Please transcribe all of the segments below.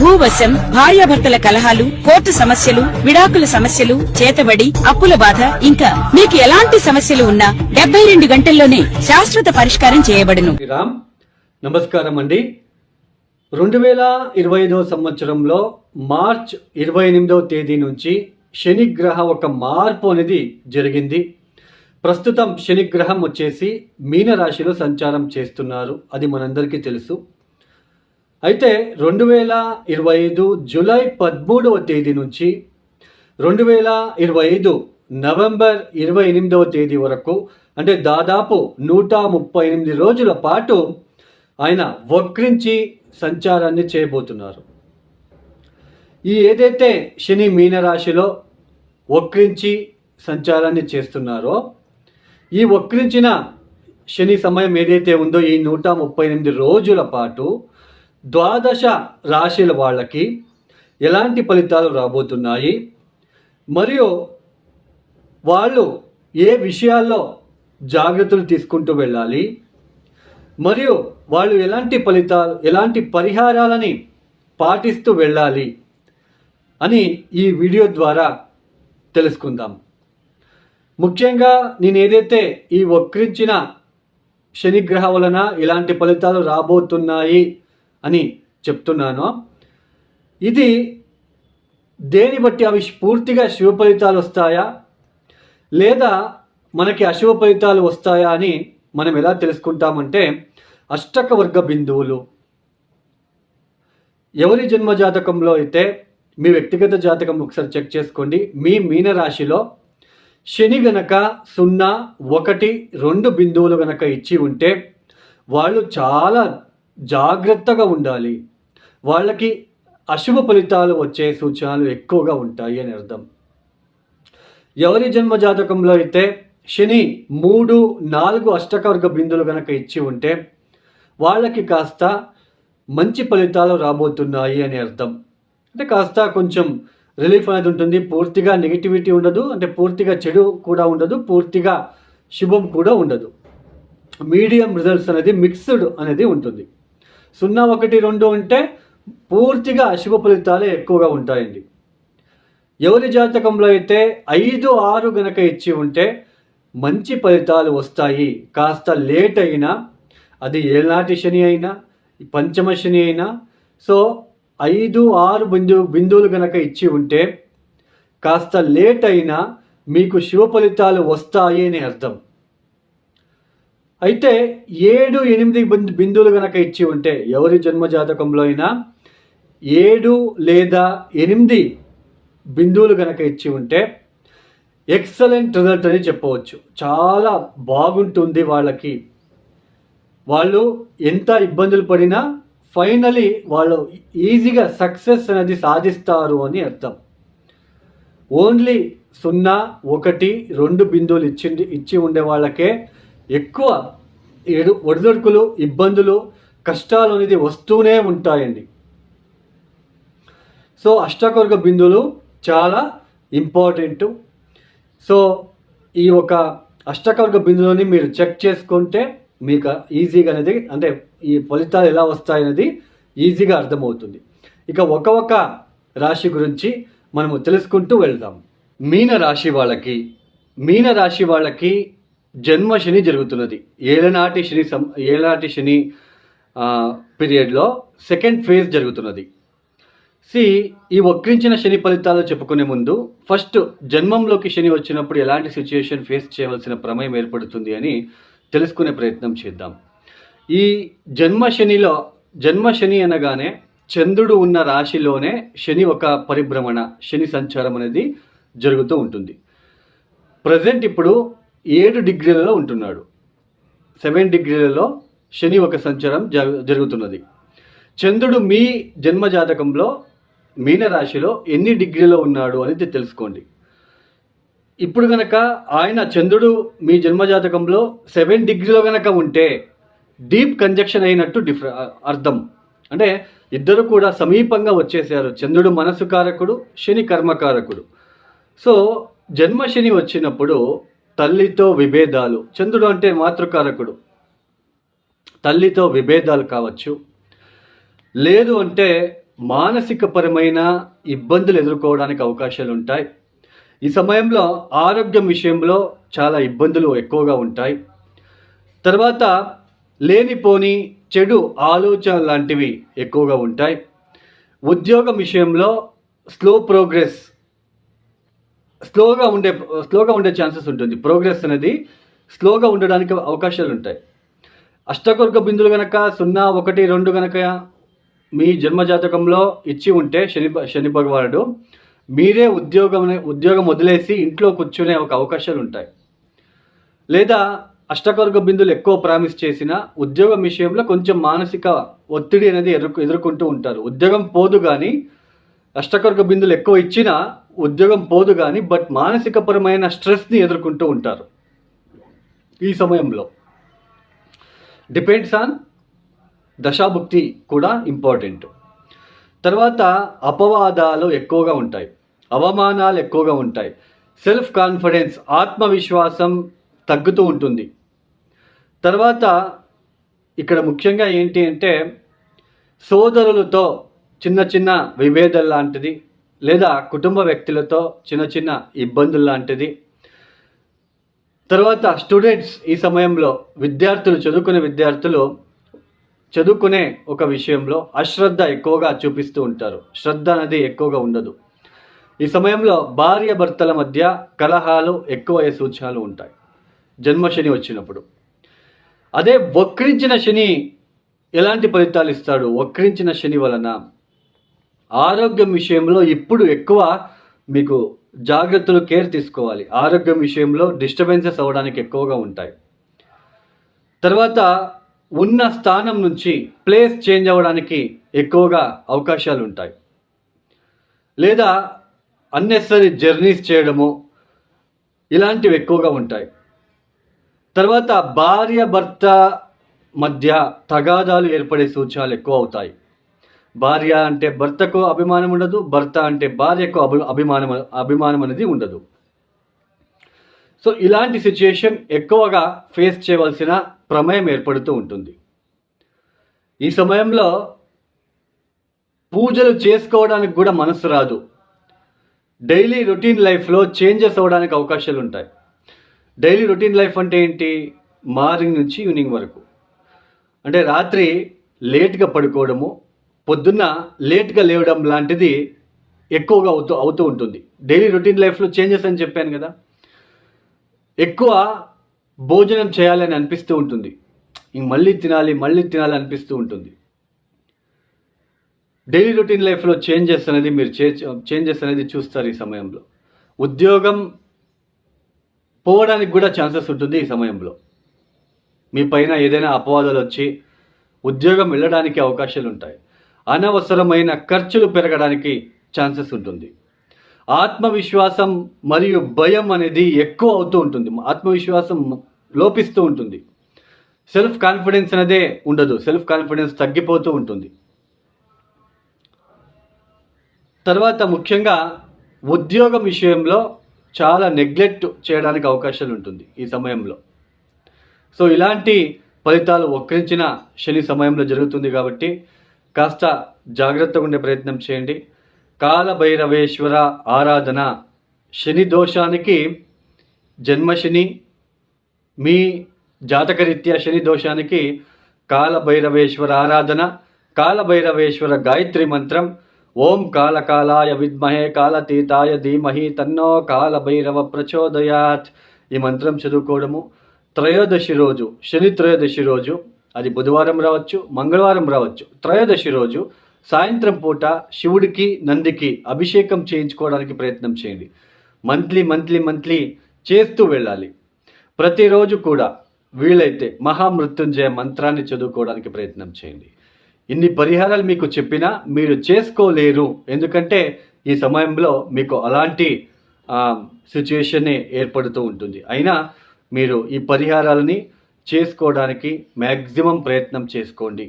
భూవశం భార్యాభర్తల కలహాలు కోర్టు సమస్యలు విడాకుల సమస్యలు చేతబడి అప్పుల బాధ ఇంకా మీకు ఎలాంటి సమస్యలు ఉన్నా డెబ్బై రెండు గంటల్లోనే శాశ్వత పరిష్కారం చేయబడును. నమస్కారం అండి. రెండు వేల ఇరవై ఐదవ సంవత్సరంలో మార్చ్ ఇరవై ఎనిమిదవ తేదీ నుంచి శనిగ్రహ ఒక మార్పు అనేది జరిగింది. ప్రస్తుతం శనిగ్రహం వచ్చేసి మీనరాశిలో సంచారం చేస్తున్నారు. అది మనందరికీ తెలుసు. అయితే రెండు వేల ఇరవై ఐదు జూలై పదమూడవ తేదీ నుంచి రెండు వేల ఇరవై ఐదు నవంబర్ ఇరవై ఎనిమిదవ తేదీ వరకు అంటే దాదాపు నూట ముప్పై ఎనిమిది రోజుల పాటు ఆయన వక్రించి సంచారాన్ని చేయబోతున్నారు. ఈ ఏదైతే శని మీనరాశిలో వక్రించి సంచారాన్ని చేస్తున్నారో ఈ వక్రించిన శని సమయం ఏదైతే ఉందో ఈ నూట ముప్పై ఎనిమిది రోజుల పాటు ద్వాదశ రాశిల వాళ్ళకి ఎలాంటి ఫలితాలు రాబోతున్నాయి? మరియు వాళ్ళు ఏ విషయాల్లో జాగ్రత్తలు తీసుకుంటూ వెళ్ళాలి? మరియు వాళ్ళు ఎలాంటి ఫలితాలు ఎలాంటి పరిహారాలని పాటిస్తూ వెళ్ళాలి అని ఈ వీడియో ద్వారా తెలుసుకుందాం. ముఖ్యంగా నేను ఏదైతే ఈ వక్రించిన శనిగ్రహ వలన ఇలాంటి ఫలితాలు రాబోతున్నాయి అని చెప్తున్నాను. ఇది దేని బట్టి అవి పూర్తిగా శుభ ఫలితాలు వస్తాయా? లేదా మనకి అశుభ ఫలితాలు వస్తాయా అని మనం ఎలా తెలుసుకుంటామంటే అష్టకవర్గ బిందువులు. ఎవరి జన్మ జాతకంలో అయితే మీ వ్యక్తిగత జాతకం ఒకసారి చెక్ చేసుకోండి. మీ మీనరాశిలో శని గనక సున్నా ఒకటి రెండు బిందువులు గనక ఇచ్చి ఉంటే వాళ్ళు చాలా జాగ్రత్తగా ఉండాలి. వాళ్ళకి అశుభ ఫలితాలు వచ్చే సూచనలు ఎక్కువగా ఉంటాయి అని అర్థం. ఎవరి జన్మ జాతకంలో అయితే శని మూడు నాలుగు అష్టకవర్గ బిందులు కనుక ఇచ్చి ఉంటే వాళ్ళకి కాస్త మంచి ఫలితాలు రాబోతున్నాయి అని అర్థం. అంటే కాస్త కొంచెం రిలీఫ్ అనేది ఉంటుంది. పూర్తిగా నెగిటివిటీ ఉండదు. అంటే పూర్తిగా చెడు కూడా ఉండదు. పూర్తిగా శుభం కూడా ఉండదు. మీడియం రిజల్ట్స్ అనేది మిక్స్డ్ అనేది ఉంటుంది. సున్నా ఒకటి రెండు ఉంటే పూర్తిగా అశుభ ఫలితాలే ఎక్కువగా ఉంటాయండి. ఎవరి జాతకంలో అయితే ఐదు ఆరు గనక ఇచ్చి ఉంటే మంచి ఫలితాలు వస్తాయి. కాస్త లేట్ అయినా అది ఏనాటి శని అయినా పంచమ శని అయినా సో ఐదు ఆరు బిందు బిందువులు గనక ఇచ్చి ఉంటే కాస్త లేట్ అయినా మీకు శివ ఫలితాలు వస్తాయి అని అర్థం. అయితే ఏడు ఎనిమిది బిందువులు కనుక ఇచ్చి ఉంటే ఎవరి జన్మ జాతకంలో అయినా ఏడు లేదా ఎనిమిది బిందువులు కనుక ఇచ్చి ఉంటే ఎక్సలెంట్ రిజల్ట్ అని చెప్పవచ్చు. చాలా బాగుంటుంది వాళ్ళకి. వాళ్ళు ఎంత ఇబ్బందులు పడినా ఫైనలీ వాళ్ళు ఈజీగా సక్సెస్ అనేది సాధిస్తారు అని అర్థం. ఓన్లీ సున్నా ఒకటి రెండు బిందువులు ఇచ్చి ఇచ్చి ఉండే వాళ్ళకే ఎక్కువ ఎడు ఒడిదొడుకులు ఇబ్బందులు కష్టాలు అనేది వస్తూనే ఉంటాయండి. సో అష్టకవర్గ బిందువులు చాలా ఇంపార్టెంట్. సో ఈ ఒక అష్టకవర్గ బిందువుని మీరు చెక్ చేసుకుంటే మీకు ఈజీగా అనేది అంటే ఈ ఫలితాలు ఎలా వస్తాయనేది ఈజీగా అర్థమవుతుంది. ఇక ఒక ఒక రాశి గురించి మనము తెలుసుకుంటూ వెళ్దాం. మీన రాశి వాళ్ళకి మీన రాశి వాళ్ళకి జన్మ శని జరుగుతున్నది. ఏలనాటి శని సం ఏలనాటి శని పీరియడ్లో సెకండ్ ఫేజ్ జరుగుతున్నది. సి ఈ వక్రించిన శని ఫలితాలు చెప్పుకునే ముందు ఫస్ట్ జన్మంలోకి శని వచ్చినప్పుడు ఎలాంటి సిచ్యుయేషన్ ఫేస్ చేయవలసిన ప్రమేయం ఏర్పడుతుంది అని తెలుసుకునే ప్రయత్నం చేద్దాం. ఈ జన్మ శనిలో జన్మ శని అనగానే చంద్రుడు ఉన్న రాశిలోనే శని ఒక పరిభ్రమణ శని సంచారం అనేది జరుగుతూ ఉంటుంది. ప్రజెంట్ ఇప్పుడు ఏడు డిగ్రీలలో ఉంటున్నాడు. సెవెన్ డిగ్రీలలో శని ఒక సంచారం జ జరుగుతున్నది. చంద్రుడు మీ జన్మ జాతకంలో మీనరాశిలో ఎన్ని డిగ్రీలో ఉన్నాడు అనేది తెలుసుకోండి. ఇప్పుడు గనక ఆయన చంద్రుడు మీ జన్మజాతకంలో సెవెన్ డిగ్రీలో గనక ఉంటే డీప్ కంజక్షన్ అయినట్టు డిఫర అర్థం. అంటే ఇద్దరు కూడా సమీపంగా వచ్చేసారు. చంద్రుడు మనసు కారకుడు శని కర్మకారకుడు సో జన్మ శని వచ్చినప్పుడు తల్లితో విభేదాలు. చంద్రుడు అంటే మాతృకారకుడు. తల్లితో విభేదాలు కావచ్చు. లేదు అంటే మానసిక పరమైన ఇబ్బందులు ఎదుర్కోవడానికి అవకాశాలు ఉంటాయి. ఈ సమయంలో ఆరోగ్యం విషయంలో చాలా ఇబ్బందులు ఎక్కువగా ఉంటాయి. తర్వాత లేనిపోని చెడు ఆలోచన లాంటివి ఎక్కువగా ఉంటాయి. ఉద్యోగం విషయంలో స్లో ప్రోగ్రెస్ స్లోగా ఉండే స్లోగా ఉండే ఛాన్సెస్ ఉంటుంది. ప్రోగ్రెస్ అనేది స్లోగా ఉండడానికి అవకాశాలు ఉంటాయి. అష్టకొర్క బిందులు గనక సున్నా ఒకటి రెండు గనక మీ జన్మజాతకంలో ఇచ్చి ఉంటే శని శని భగవానుడు మీరే ఉద్యోగం ఉద్యోగం వదిలేసి ఇంట్లో కూర్చునే ఒక అవకాశాలు ఉంటాయి. లేదా అష్టకొర్గ బిందులు ఎక్కువ ప్రామిస్ చేసిన ఉద్యోగం విషయంలో కొంచెం మానసిక ఒత్తిడి అనేది ఎదుర్కొ ఎదుర్కొంటూ ఉంటారు. ఉద్యోగం పోదు కానీ అష్టకొర్గ బిందులు ఎక్కువ ఇచ్చినా ఉద్యోగం పోదు కానీ బట్ మానసిక పరమైన స్ట్రెస్ని ఎదుర్కొంటూ ఉంటారు. ఈ సమయంలో డిపెండ్స్ ఆన్ దశాభుక్తి కూడా ఇంపార్టెంట్. తర్వాత అపవాదాలు ఎక్కువగా ఉంటాయి. అవమానాలు ఎక్కువగా ఉంటాయి. సెల్ఫ్ కాన్ఫిడెన్స్ ఆత్మవిశ్వాసం తగ్గుతూ ఉంటుంది. తర్వాత ఇక్కడ ముఖ్యంగా ఏంటి అంటే సోదరులతో చిన్న చిన్న విభేదం లాంటిది లేదా కుటుంబ వ్యక్తులతో చిన్న చిన్న ఇబ్బందులు లాంటిది. తర్వాత స్టూడెంట్స్ ఈ సమయంలో విద్యార్థులు చదువుకునే విద్యార్థులు చదువుకునే ఒక విషయంలో అశ్రద్ధ ఎక్కువగా చూపిస్తూ ఉంటారు. శ్రద్ధ అనేది ఎక్కువగా ఉండదు. ఈ సమయంలో భార్య భర్తల మధ్య కలహాలు ఎక్కువయ్యే సూచనలు ఉంటాయి. జన్మ శని వచ్చినప్పుడు. అదే వక్రించిన శని ఎలాంటి ఫలితాలు ఇస్తాడు? వక్రించిన శని వలన ఆరోగ్యం విషయంలో ఇప్పుడు ఎక్కువ మీకు జాగ్రత్తలు కేర్ తీసుకోవాలి. ఆరోగ్యం విషయంలో డిస్టర్బెన్సెస్ అవ్వడానికి ఎక్కువగా ఉంటాయి. తర్వాత ఉన్న స్థానం నుంచి ప్లేస్ చేంజ్ అవ్వడానికి ఎక్కువగా అవకాశాలు ఉంటాయి. లేదా అన్నెసరీ జర్నీస్ చేయడము ఇలాంటివి ఎక్కువగా ఉంటాయి. తర్వాత భార్య భర్త మధ్య తగాదాలు ఏర్పడే సూచనలు ఎక్కువ అవుతాయి. భార్య అంటే భర్తకు అభిమానం ఉండదు భర్త అంటే భార్యకు అభి అభిమానం అభిమానం అనేది ఉండదు. సో ఇలాంటి సిచ్యుయేషన్ ఎక్కువగా ఫేస్ చేయవలసిన ప్రమేయం ఏర్పడుతూ ఉంటుంది. ఈ సమయంలో పూజలు చేసుకోవడానికి కూడా మనసు రాదు. డైలీ రొటీన్ లైఫ్లో చేంజెస్ అవ్వడానికి అవకాశాలు ఉంటాయి. డైలీ రొటీన్ లైఫ్ అంటే ఏంటి? మార్నింగ్ నుంచి ఈవినింగ్ వరకు. అంటే రాత్రి లేట్గా పడుకోవడము పొద్దున్న లేట్గా లేవడం లాంటిది ఎక్కువగా అవుతూ అవుతూ ఉంటుంది. డైలీ రొటీన్ లైఫ్లో చేంజెస్ అని చెప్పాను కదా. ఎక్కువ భోజనం చేయాలని అనిపిస్తూ ఉంటుంది. ఇంక మళ్ళీ తినాలి మళ్ళీ తినాలి అనిపిస్తూ ఉంటుంది. డైలీ రొటీన్ లైఫ్లో చేంజెస్ అనేది మీరు చే చేంజెస్ అనేది చూస్తారు ఈ సమయంలో. ఉద్యోగం పోవడానికి కూడా ఛాన్సెస్ ఉంటుంది ఈ సమయంలో. మీ పైన ఏదైనా అపవాదాలు వచ్చి ఉద్యోగం వెళ్ళడానికి అవకాశాలు ఉంటాయి. అనవసరమైన ఖర్చులు పెరగడానికి ఛాన్సెస్ ఉంటుంది. ఆత్మవిశ్వాసం మరియు భయం అనేది ఎక్కువ అవుతూ ఉంటుంది. ఆత్మవిశ్వాసం లోపిస్తూ ఉంటుంది. సెల్ఫ్ కాన్ఫిడెన్స్ అనేదే ఉండదు. సెల్ఫ్ కాన్ఫిడెన్స్ తగ్గిపోతూ ఉంటుంది. తర్వాత ముఖ్యంగా ఉద్యోగం విషయంలో చాలా నెగ్లెక్ట్ చేయడానికి అవకాశాలు ఉంటుంది ఈ సమయంలో. సో ఇలాంటి ఫలితాలు వక్రించిన శని సమయంలో జరుగుతుంది కాబట్టి కాస్త జాగ్రత్తగా ఉండే ప్రయత్నం చేయండి. కాలభైరవేశ్వర ఆరాధన శని దోషానికి జన్మశని మీ జాతకరీత్యా శని దోషానికి కాలభైరవేశ్వర ఆరాధన కాలభైరవేశ్వర గాయత్రి మంత్రం ఓం కాలకాలాయ విద్మహే కాలతీతాయ ధీమహి తన్నో కాలభైరవ ప్రచోదయాత్ ఈ మంత్రం చదువుకోవడము త్రయోదశి రోజు శని త్రయోదశి రోజు. అది బుధవారం రావచ్చు మంగళవారం రావచ్చు. త్రయోదశి రోజు సాయంత్రం పూట శివుడికి నందికి అభిషేకం చేయించుకోవడానికి ప్రయత్నం చేయండి. మంత్లీ మంత్లీ మంత్లీ చేస్తూ వెళ్ళాలి. ప్రతిరోజు కూడా వీలైతే మహామృత్యుంజయ మంత్రాన్ని చదువుకోవడానికి ప్రయత్నం చేయండి. ఇన్ని పరిహారాలు మీకు చెప్పినా మీరు చేసుకోలేరు. ఎందుకంటే ఈ సమయంలో మీకు అలాంటి సిచ్యువేషనే ఏర్పడుతూ ఉంటుంది. అయినా మీరు ఈ పరిహారాలని చేసుకోవడానికి మ్యాక్సిమం ప్రయత్నం చేసుకోండి.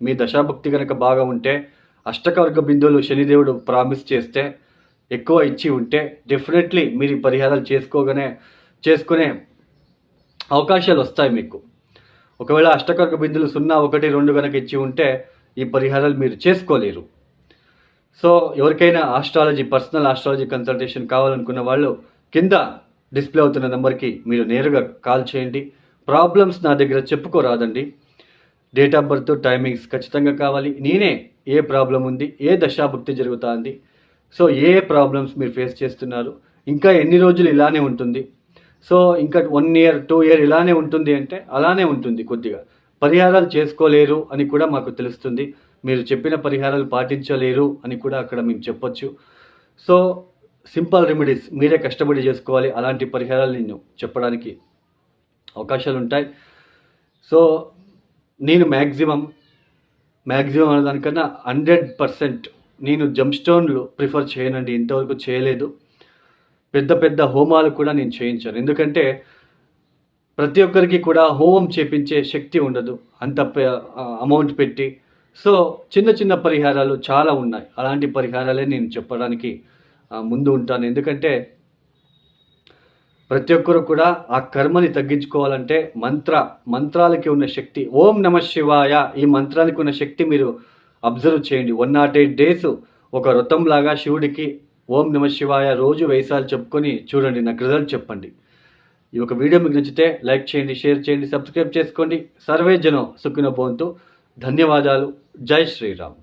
మీ దశాభక్తి కనుక బాగా ఉంటే అష్టకవర్గ బిందువులు శనిదేవుడు ప్రామిస్ చేస్తే ఎక్కువ ఇచ్చి ఉంటే డెఫినెట్లీ మీరు పరిహారాలు చేసుకోగానే చేసుకునే అవకాశాలు వస్తాయి మీకు. ఒకవేళ అష్టకర్క బిందులు సున్నా ఒకటి రెండు కనుక ఇచ్చి ఉంటే ఈ పరిహారాలు మీరు చేసుకోలేరు. సో ఎవరికైనా ఆస్ట్రాలజీ పర్సనల్ ఆస్ట్రాలజీ కన్సల్టేషన్ కావాలనుకున్న వాళ్ళు కింద డిస్ప్లే అవుతున్న నెంబర్కి మీరు నేరుగా కాల్ చేయండి. ప్రాబ్లమ్స్ నా దగ్గర చెప్పుకోరాదండి. డేట్ ఆఫ్ బర్త్ టైమింగ్స్ ఖచ్చితంగా కావాలి. నేనే ఏ ప్రాబ్లం ఉంది ఏ దశాభుక్తి జరుగుతుంది సో ఏ ప్రాబ్లమ్స్ మీరు ఫేస్ చేస్తున్నారు ఇంకా ఎన్ని రోజులు ఇలానే ఉంటుంది. సో ఇంకా వన్ ఇయర్ టూ ఇయర్ ఇలానే ఉంటుంది అంటే అలానే ఉంటుంది కొద్దిగా. పరిహారాలు చేసుకోలేరు అని కూడా మాకు తెలుస్తుంది. మీరు చెప్పిన పరిహారాలు పాటించలేరు అని కూడా అక్కడ మేము చెప్పొచ్చు. సో సింపుల్ రెమెడీస్ మీరే కష్టపడి చేసుకోవాలి. అలాంటి పరిహారాలు నేను చెప్పడానికి అవకాశాలు ఉంటాయి సో నేను మ్యాక్సిమం మ్యాక్సిమం అనేదానికన్నా హండ్రెడ్ పర్సెంట్ నేను జంప్ స్టోన్లు ప్రిఫర్ చేయనండి. ఇంతవరకు చేయలేదు. పెద్ద పెద్ద హోమాలు కూడా నేను చేయించాను. ఎందుకంటే ప్రతి ఒక్కరికి కూడా హోమం చేపించే శక్తి ఉండదు. అంత అమౌంట్ పెట్టి. సో చిన్న చిన్న పరిహారాలు చాలా ఉన్నాయి. అలాంటి పరిహారాలే నేను చెప్పడానికి ముందు ఉంటాను. ఎందుకంటే ప్రతి ఒక్కరు కూడా ఆ కర్మని తగ్గించుకోవాలంటే మంత్ర మంత్రాలకి ఉన్న శక్తి. ఓం నమ శివాయ. ఈ మంత్రానికి ఉన్న శక్తి మీరు అబ్జర్వ్ చేయండి. వన్ నాట్ ఎయిట్ డేస్ ఒక వ్రతంలాగా శివుడికి ఓం నమ శివాయ రోజు వేసాలు చెప్పుకొని చూడండి నాకు రిజల్ట్ చెప్పండి. ఈ ఒక వీడియో మీకు నచ్చితే లైక్ చేయండి షేర్ చేయండి సబ్స్క్రైబ్ చేసుకోండి. సర్వే జనం సుఖిన పోంతు ధన్యవాదాలు. జై శ్రీరామ్.